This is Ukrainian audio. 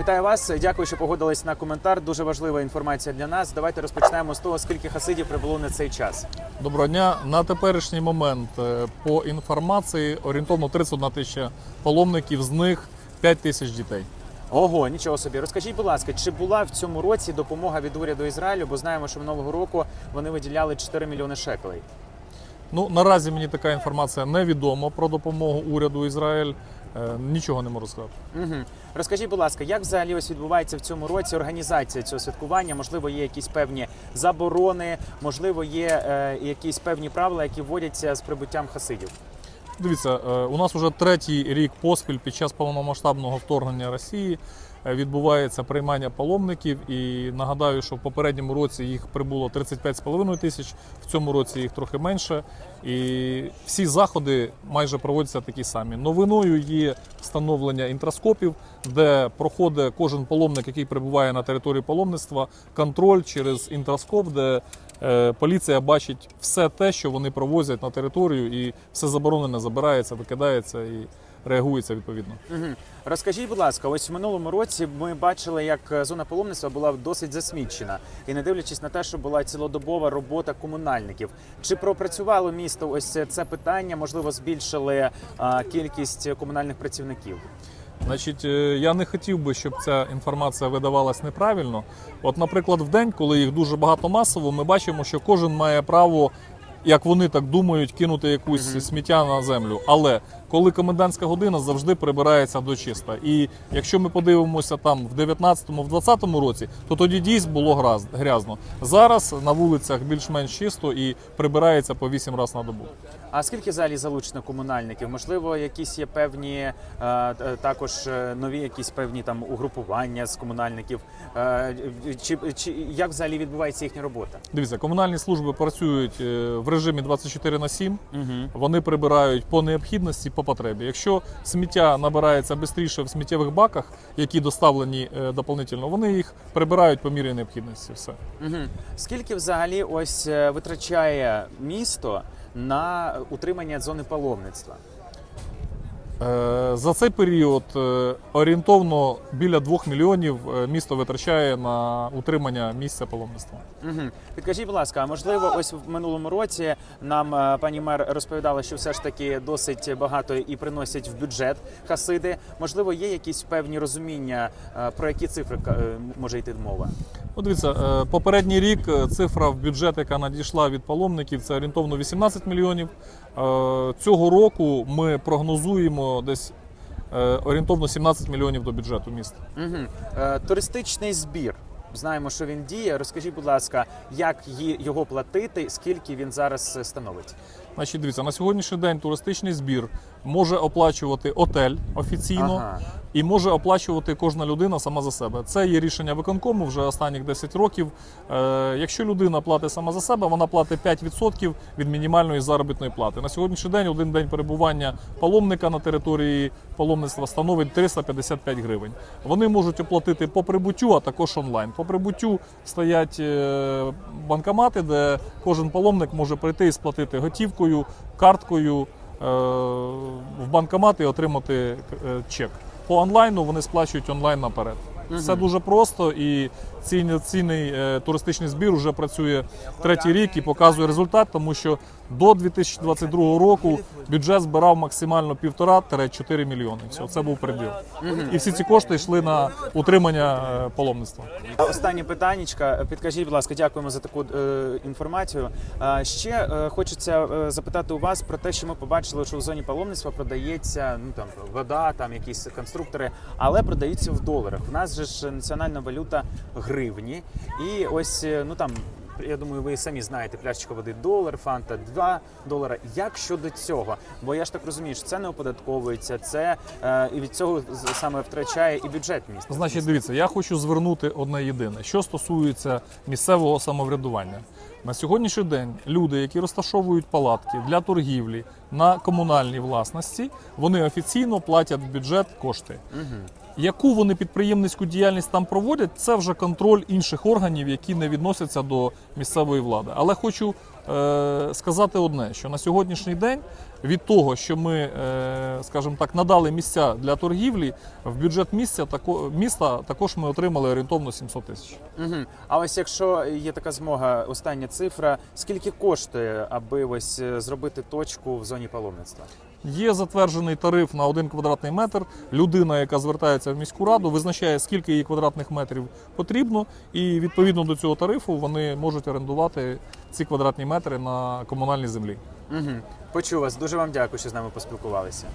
Вітаю вас. Дякую, що погодились на коментар. Дуже важлива інформація для нас. Давайте розпочнемо з того, скільки хасидів прибуло на цей час. Доброго дня. На теперішній момент е, по інформації орієнтовно 31 тисяча паломників, з них 5 тисяч дітей. Ого, нічого собі. Розкажіть, будь ласка, чи була в цьому році допомога від уряду Ізраїлю? Бо знаємо, що минулого року вони виділяли 4 мільйони шекелей. Ну наразі мені така інформація невідома про допомогу уряду Ізраїль. Е, Нічого не можу сказати. Угу. Розкажіть, будь ласка, як взагалі ось відбувається в цьому році організація цього святкування? Можливо, є якісь певні заборони, можливо, є е, якісь певні правила, які вводяться з прибуттям хасидів. Дивіться, е, у нас вже третій рік поспіль під час повномасштабного вторгнення Росії відбувається приймання паломників. І нагадаю, що в попередньому році їх прибуло 35,5 тисяч, в цьому році їх трохи менше. І всі заходи майже проводяться такі самі. Новиною є встановлення інтроскопів, де проходить кожен паломник, який прибуває на території паломництва, контроль через інтроскоп, де Е, Поліція бачить все те, що вони провозять на територію, і все заборонене забирається, викидається і реагується відповідно. Угу. Розкажіть, будь ласка, ось в минулому році ми бачили, як е, зона паломництва була досить засмічена, і не дивлячись на те, що була цілодобова робота комунальників. Чи пропрацювало місто ось це- питання? Можливо, збільшили а, кількість комунальних працівників? Значить, е, я не хотів би, щоб ця інформація видавалась неправильно. От, наприклад, в день, коли їх дуже багато масово, ми бачимо, що кожен має право, як вони так думають, кинути якусь Мгм. сміття на землю. Але коли комендантська година завжди прибирається до чиста. І якщо ми подивимося там в 19-му, в 20-му році, то тоді дійсно було грязно. Зараз на вулицях більш-менш чисто і прибирається по 8 разів на добу. А скільки взагалі залучено комунальників? Можливо, якісь є певні е, е, також е, нові якісь певні там угрупування з комунальників? Е, Чи, чи як взагалі відбувається їхня робота? Дивіться, комунальні служби працюють в режимі 24 на 7. Угу. Вони прибирають по необхідності, по потребі. Якщо сміття набирається швидше в сміттєвих баках, які доставлені е, дополнительно, вони їх прибирають по мірі необхідності. Все. Угу. Скільки взагалі ось е, витрачає місто на утримання зони паломництва? Е, За цей період е, орієнтовно біля 2 мільйонів е, місто витрачає на утримання місця паломництва. Угу. Підкажіть, будь ласка, можливо, ось в минулому році нам пані мер розповідала, що все ж таки досить багато і приносять в бюджет хасиди. Можливо, є якісь певні розуміння, про які цифри може йти мова? Ну, дивіться, попередній рік цифра в бюджет, яка надійшла від паломників, це орієнтовно 18 мільйонів. Е, Цього року ми прогнозуємо десь е, орієнтовно 17 мільйонів до бюджету міста. Угу. Туристичний збір. Знаємо, що він діє. Розкажіть, будь ласка, як його платити, скільки він зараз становить? Значить, дивіться, на сьогоднішній день туристичний збір може оплачувати отель офіційно Ага. і може оплачувати кожна людина сама за себе. Це є рішення виконкому вже останніх 10 років. Е, якщо людина платить сама за себе, вона платить 5% від мінімальної заробітної плати. На сьогоднішній день один день перебування паломника на території паломництва становить 355 гривень. Вони можуть оплатити по прибуттю, а також онлайн. По прибуттю стоять е, банкомати, де кожен паломник може прийти і сплатити готівкою, карткою е, в банкомат і отримати е, чек. По онлайну вони сплачують онлайн наперед. Все дуже просто і цінний, цінний е, туристичний збір вже працює третій рік і показує результат, тому що до 2022 року бюджет збирав максимально 1,5-4 мільйони. Все, це був приділ. І всі ці кошти йшли на утримання е, паломництва. Останнє питаннячка. Підкажіть, будь ласка, дякуємо за таку е, інформацію. А ще е, хочеться е, запитати у вас про те, що ми побачили, що в зоні паломництва продається ну там вода, там якісь конструктори, але продаються в доларах. У нас же ж національна валюта гривні, і ось е, ну там. Я думаю, ви самі знаєте, пляшечка води долар, фанта 2 долара. Як щодо цього? Бо я ж так розумію, що це не оподатковується, це е, і від цього саме втрачає і бюджет міста. Значить, дивіться, я хочу звернути одне єдине, що стосується місцевого самоврядування. На сьогоднішній день люди, які розташовують палатки для торгівлі на комунальній власності, вони офіційно платять в бюджет кошти. Угу. Яку вони підприємницьку діяльність там проводять, це вже контроль інших органів, які не відносяться до місцевої влади. Але хочу е, сказати одне: що на сьогоднішній день від того, що ми, е, скажімо так, надали місця для торгівлі, в бюджет місця тако, міста також ми отримали орієнтовно 700 тисяч. Угу. А ось якщо є така змога, остання цифра, скільки коштує, аби ось е, зробити точку в зоні паломництва? Є затверджений тариф на один квадратний метр. Людина, яка звертається в міську раду, визначає, скільки їй квадратних метрів потрібно, і відповідно до цього тарифу вони можуть орендувати ці квадратні метри на комунальній землі. Угу. Почув вас. Дуже вам дякую, що з нами поспілкувалися.